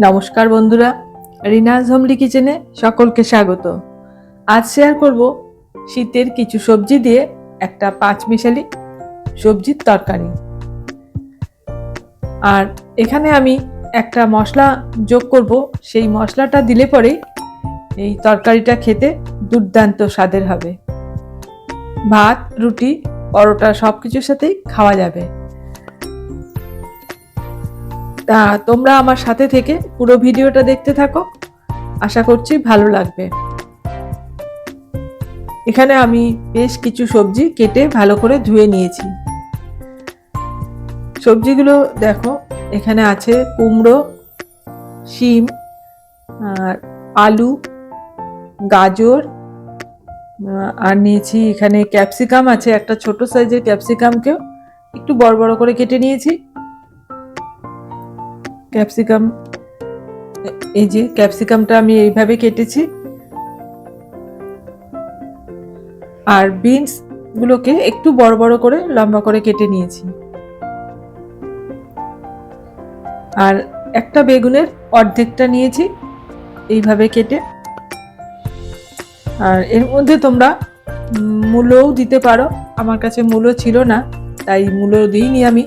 নমস্কার বন্ধুরা, রিনাজ হোমলি কিচেনে সকলকে স্বাগত। আজ শেয়ার করব শীতের কিছু সবজি দিয়ে একটা পাঁচ মিশালি সবজির তরকারি। আর এখানে আমি একটা মশলা যোগ করব, সেই মশলাটা দিলে পরেই এই তরকারিটা খেতে দুর্দান্ত স্বাদের হবে। ভাত, রুটি, পরোটা সব কিছুর সাথেই খাওয়া যাবে। তা তোমরা আমার সাথে থেকে পুরো ভিডিওটা দেখতে থাকো। আশা করছি ভালো লাগবে। এখানে আমি বেশ কিছু সবজি কেটে ভালো করে ধুয়ে নিয়েছি। সবজিগুলো দেখো, এখানে আছে কুমড়ো, শিম, আর আলু, গাজর আর নিয়েছি এখানে ক্যাপসিকাম আছে, একটা ছোট সাইজের ক্যাপসিকামকেও একটু বড় বড় করে কেটে নিয়েছি। ক্যাপসিকাম, এই যে ক্যাপসিকামটা আমি এইভাবে কেটেছি। আর বিনস গুলোকে একটু বড় বড় করে লম্বা করে কেটে নিয়েছি। আর একটা বেগুনের অর্ধেকটা নিয়েছি এইভাবে কেটে। আর এর মধ্যে তোমরা মূলোও দিতে পারো। আমার কাছে মূলো ছিল না, তাই মূলো দিইনি আমি।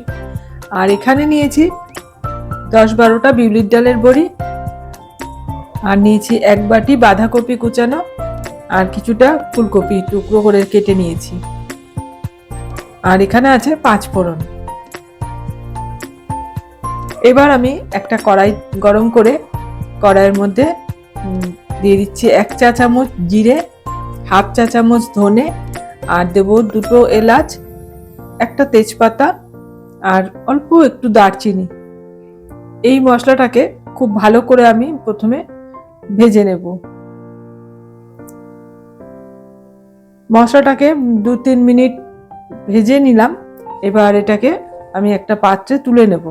আর এখানে নিয়েছি দশ বারোটা বিউলির ডালের বড়ি, আর নিয়েছি এক বাটি বাঁধাকপি কুচানো, আর কিছুটা ফুলকপি টুকরো করে কেটে নিয়েছি। আর এখানে আছে পাঁচ ফোড়ন। এবার আমি একটা কড়াই গরম করে কড়াইয়ের মধ্যে দিয়ে দিচ্ছি এক চা চামচ জিরে, হাফ চা চামচ ধনে, আর দেবো দুটো এলাচ, একটা তেজপাতা, আর অল্প একটু দারচিনি। এই মশলাটাকে খুব ভালো করে আমি প্রথমে ভেজে নেব। মশলাটাকে দু তিন মিনিট ভেজে নিলাম। এবার এটাকে আমি একটা পাত্রে তুলে নেব।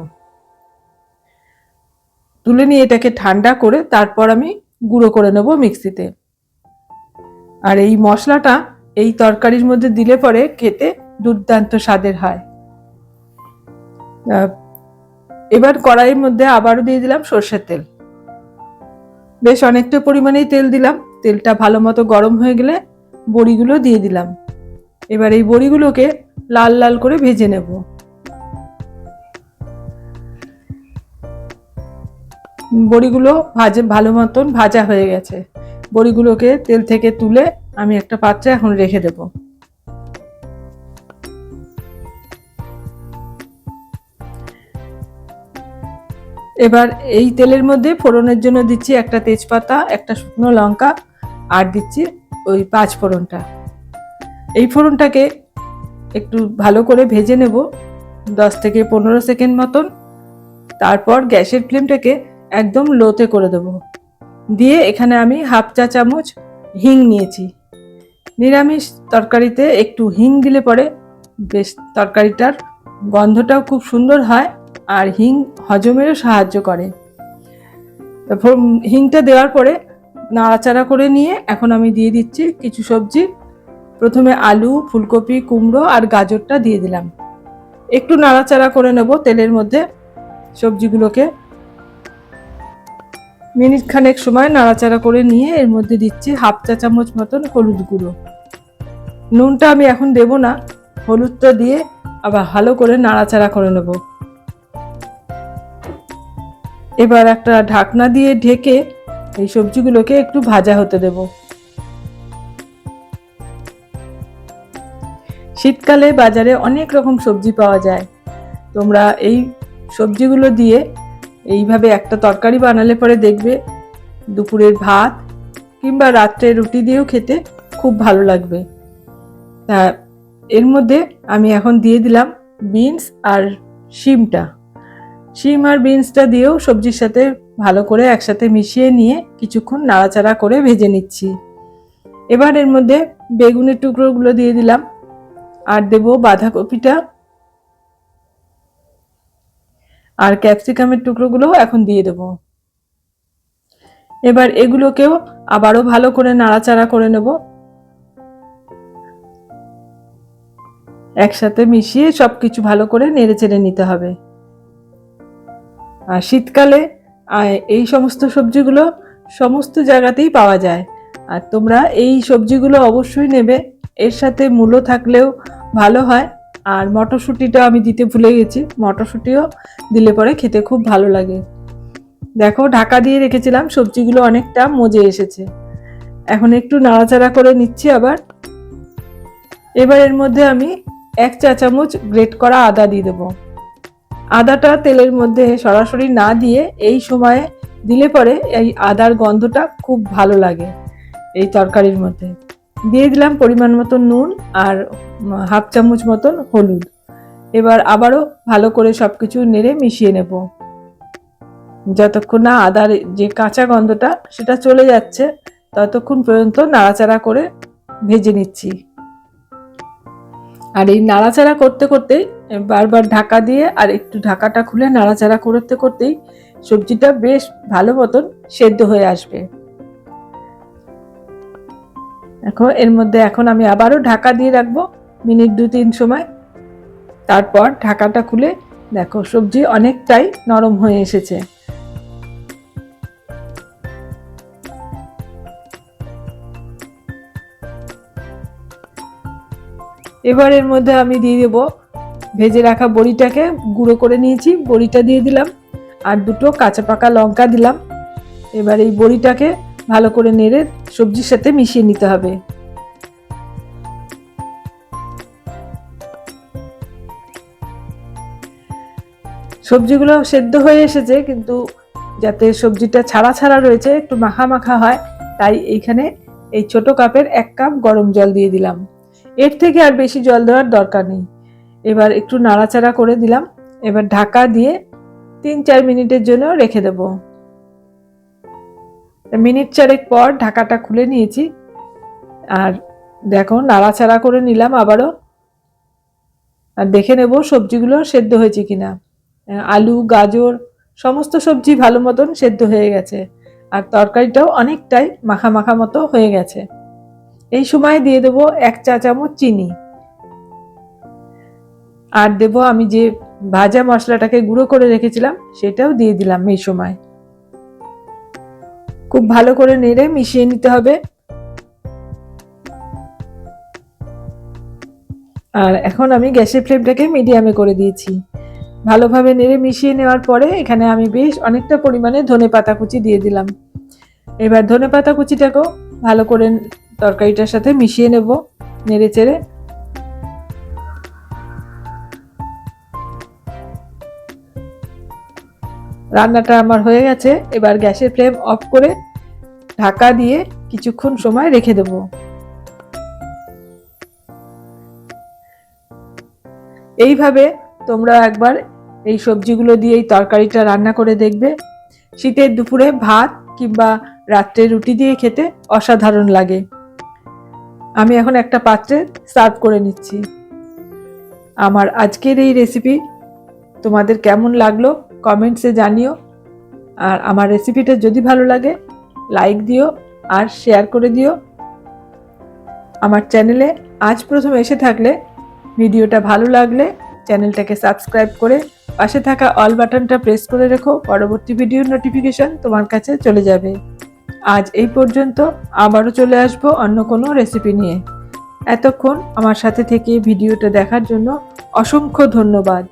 তুলে নিয়ে এটাকে ঠান্ডা করে তারপর আমি গুঁড়ো করে নেব মিক্সিতে। আর এই মশলাটা এই তরকারির মধ্যে দিলে পরে খেতে দুর্দান্ত স্বাদের হয়। এবার কড়াইয়ের মধ্যে আবারও দিয়ে দিলাম সর্ষের তেল। বেশ অনেকটা পরিমাণেই তেল দিলাম। তেলটা ভালো মতো গরম হয়ে গেলে বড়িগুলো দিয়ে দিলাম। এবার এই বড়িগুলোকে লাল লাল করে ভেজে নেব। বড়িগুলো ভাজে ভালো মতন ভাজা হয়ে গেছে। বড়িগুলোকে তেল থেকে তুলে আমি একটা পাত্রে এখন রেখে দেবো। এবার এই তেলের মধ্যে ফোড়নের জন্য দিচ্ছি একটা তেজপাতা, একটা শুকনো লঙ্কা, আর দিচ্ছি ওই পাঁচ ফোড়নটা। এই ফোড়নটাকে একটু ভালো করে ভেজে নেব, দশ থেকে পনেরো সেকেন্ড মতন। তারপর গ্যাসের ফ্লেমটাকে একদম লোতে করে দেব। দিয়ে এখানে আমি হাফ চা চামচ হিং নিয়েছি। নিরামিষ তরকারিতে একটু হিং দিলে পরে বেশ তরকারিটার গন্ধটাও খুব সুন্দর হয়। আর হিং হজমেরও সাহায্য করে। তারপর হিংটা দেওয়ার পরে নাড়াচাড়া করে নিয়ে এখন আমি দিয়ে দিচ্ছি কিছু সবজি। প্রথমে আলু, ফুলকপি, কুমড়ো আর গাজরটা দিয়ে দিলাম। একটু নাড়াচাড়া করে নেব তেলের মধ্যে সবজিগুলোকে। মিনিট খানেক সময় নাড়াচাড়া করে নিয়ে এর মধ্যে দিচ্ছি হাফ চা চামচ মতন হলুদ গুঁড়ো। নুনটা আমি এখন দেব না, হলুদটা দিয়ে আবার ভালো করে নাড়াচাড়া করে নেব। এবার একটা ঢাকনা দিয়ে ঢেকে এই সবজিগুলোকে একটু ভাজা হতে দেব। শীতকালে বাজারে অনেক রকম সবজি পাওয়া যায়। তোমরা এই সবজিগুলো দিয়ে এইভাবে একটা তরকারি বানালে পরে দেখবে দুপুরের ভাত কিংবা রাত্রে রুটি দিয়েও খেতে খুব ভালো লাগবে। তা এর মধ্যে আমি এখন দিয়ে দিলাম বিনস আর শিমটা। শিম আর বিনসটা দিয়েও সবজির সাথে ভালো করে একসাথে মিশিয়ে নিয়ে কিছুক্ষণ নাড়াচাড়া করে ভেজে নিচ্ছি। এবার এর মধ্যে বেগুনের টুকরোগুলো দিয়ে দিলাম আর দেব বাঁধাকপিটা। আর ক্যাপসিকামের টুকরোগুলো এখন দিয়ে দেব। এবার এগুলোকেও আবারও ভালো করে নাড়াচাড়া করে নেব। একসাথে মিশিয়ে সব কিছু ভালো করে নেড়ে চেড়ে নিতে হবে। শীতকালে এই সমস্ত সবজিগুলো সমস্ত জায়গাতেই পাওয়া যায়। আর তোমরা এই সবজিগুলো অবশ্যই নেবে। এর সাথে মূলো থাকলেও ভালো হয়। আর মটরশুঁটিটা আমি দিতে ভুলে গেছি। মটরশুঁটিও দিলে পরে খেতে খুব ভালো লাগে। দেখো, ঢাকা দিয়ে রেখেছিলাম। সবজিগুলো অনেকটা মজে এসেছে। এখন একটু নাড়াচাড়া করে নিচ্ছি আবার। এবার এর মধ্যে আমি এক চা চামচ গ্রেট করা আদা দিয়ে দেবো। আদাটা তেলের মধ্যে সরাসরি না দিয়ে এই সময়ে দিলে পরে এই আদার গন্ধটা খুব ভালো লাগে এই তরকারির মধ্যে। দিয়ে দিলাম পরিমাণ মতো নুন আর হাফ চামচ মতন হলুদ। এবার আবারও ভালো করে সব কিছু নেড়ে মিশিয়ে নেব। যতক্ষণ না আদার যে কাঁচা গন্ধটা সেটা চলে যাচ্ছে, ততক্ষণ পর্যন্ত নাড়াচাড়া করে ভেজে নিচ্ছি। আর এই নাড়াচাড়া করতে করতেই বারবার ঢাকা দিয়ে আর একটু ঢাকাটা খুলে নাড়াচাড়া করতে করতেই সবজিটা বেশ ভালো মতন সেদ্ধ হয়ে আসবে। এখন এর মধ্যে এখন আমি আবারও ঢাকা দিয়ে রাখব মিনিট দু তিন সময়। তারপর ঢাকাটা খুলে দেখো সবজি অনেকটাই নরম হয়ে এসেছে। এবার এর মধ্যে আমি দিয়ে দেবো ভেজে রাখা বড়িটাকে গুঁড়ো করে নিয়েছি, বড়িটা দিয়ে দিলাম আর দুটো কাঁচা পাকা লঙ্কা দিলাম। এবার এই বড়িটাকে ভালো করে নেড়ে সবজির সাথে মিশিয়ে নিতে হবে। সবজিগুলো সেদ্ধ হয়ে এসেছে, কিন্তু যাতে সবজিটা ছাড়া ছাড়া রয়েছে, একটু মাখা মাখা হয়, তাই এইখানে এই ছোট কাপের এক কাপ গরম জল দিয়ে দিলাম। এর থেকে আর বেশি জল দেওয়ার দরকার নেই। এবার একটু নাড়াচাড়া করে দিলাম। এবার ঢাকা দিয়ে তিন চার মিনিটের জন্য রেখে দেব। মিনিট চারেক পর ঢাকাটা খুলে নিয়েছি। আর দেখো, নাড়াচাড়া করে নিলাম আবারও। আর দেখে নেব সবজিগুলো সেদ্ধ হয়েছে কিনা। আলু, গাজর, সমস্ত সবজি ভালো মতন সেদ্ধ হয়ে গেছে। আর তরকারিটাও অনেকটাই মাখা মাখা মতো হয়ে গেছে। এই সময় দিয়ে দেবো এক চা চামচ চিনি। আর দেব আমি যে ভাজা মশলাটাকে গুঁড়ো করে রেখেছিলাম, সেটাও দিয়ে দিলাম এই সময়। খুব ভালো করে নেড়ে মিশিয়ে নিতে হবে। আর এখন আমি গ্যাসের ফ্লেমটাকে মিডিয়ামে করে দিয়েছি। ভালোভাবে নেড়ে মিশিয়ে নেওয়ার পরে এখানে আমি বেশ অনেকটা পরিমাণে ধনে পাতা কুচি দিয়ে দিলাম। এবার ধনে পাতা কুচিটাকেও ভালো করে তরকারিটার সাথে মিশিয়ে নেব, নেড়ে চেড়ে। রান্নাটা আমার হয়ে গেছে। এবার গ্যাসের ফ্লেম অফ করে ঢাকা দিয়ে কিছুক্ষণ সময় রেখে দেব। এইভাবে তোমরা একবার এই সবজিগুলো দিয়ে এই তরকারিটা রান্না করে দেখবে। শীতের দুপুরে ভাত কিংবা রাত্রে রুটি দিয়ে খেতে অসাধারণ লাগে। আমি এখন একটা পাত্রে সার্ভ করে নিচ্ছি। আমার আজকের এই রেসিপি তোমাদের কেমন লাগল কমেন্টসে জানিও। আর আমার রেসিপিটা যদি ভালো লাগে লাইক দিও আর শেয়ার করে দিও। আমার চ্যানেলে আজ প্রথম এসে থাকলে ভিডিওটা ভালো লাগলে চ্যানেলটাকে সাবস্ক্রাইব করে পাশে থাকা অল বাটনটা প্রেস করে রেখো, পরবর্তী ভিডিওর নোটিফিকেশন তোমার কাছে চলে যাবে। আজ এই পর্যন্ত আবারও চলে আসব অন্য কোনো রেসিপি নিয়ে। এতক্ষণ আমার সাথে থেকে ভিডিওটা দেখার জন্য অসংখ্য ধন্যবাদ।